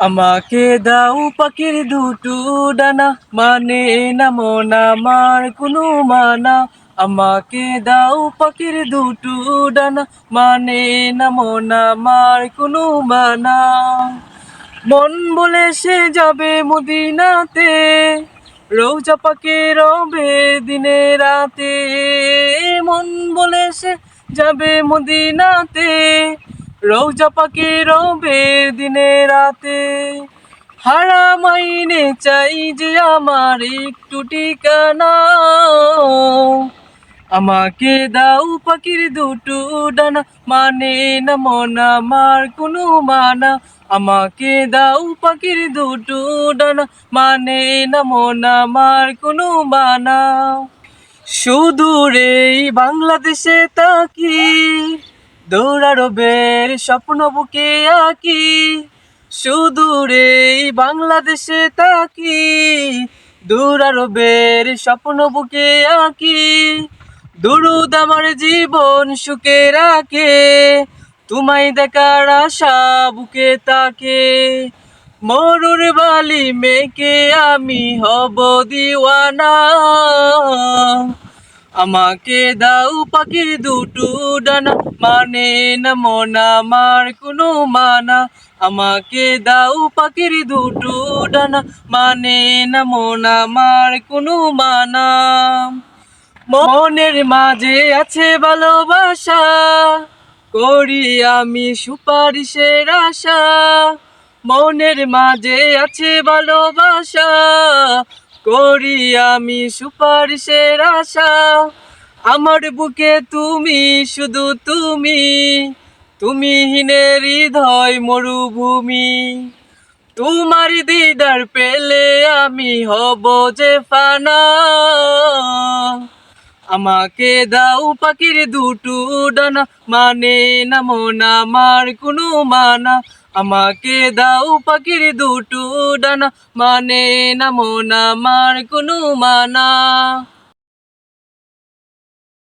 আমাকে দাও পাখির দুটো ডানা মানে না আমার কোনো মানা। আমাকে দাও পাখির দুটো ডানা মানে না আমার কোনো মানা। মন বলে সে যাবে মদিনাতে, রোজা পাকে রবে দিনে রাতে। মন বলে সে যাবে মদিনাতে রোজা পাকে রবে দিনে রাতে। হারামাইনে চাই যে আমার একটু ঠিকানা। আমাকে দাও পাখির দুটো ডানা। মানে না মন আমার কোনো মানা। আমাকে দাও পাখির দুটো ডানা। মানে না মন আমার কোনো মানা। সুদূরে বাংলাদেশে তাকি দৌড়ারবের স্বপ্ন বুকে আঁকি। সুদূরে বাংলাদেশে তাকি দূরারবের স্বপ্ন বুকে আঁকি। দুরুদ আমার জীবন সুখে রাখে। তোমায় দেখার আশা বুকে তাকে। মরুর বালি মেকে আমি হব দিওয়ানা। আমাকে দাও পাখির দুটো ডানা। মানে না মন আমার কোনো মানা। আমাকে দাও পাখির দুটো ডানা। মানে না মন আমার কোনো মানা। মনের মাঝে আছে ভালোবাসা, করি আমি সুপারিশের আশা। মনের মাঝে আছে ভালোবাসা করি আমি সুপারিশের আশা। আমার বুকে তুমি, শুধু তুমি। তুমি হিনের হৃদয়, মরুভূমি। তোমার দিদার পেলে আমি হব যে ফানা। আমাকে দাও পাখির দুটো ডানা। মানে না মন, আমার কোনো মানা। আমাকে দাও পাখির দুটো ডানা মানে না মন কোনো মানা।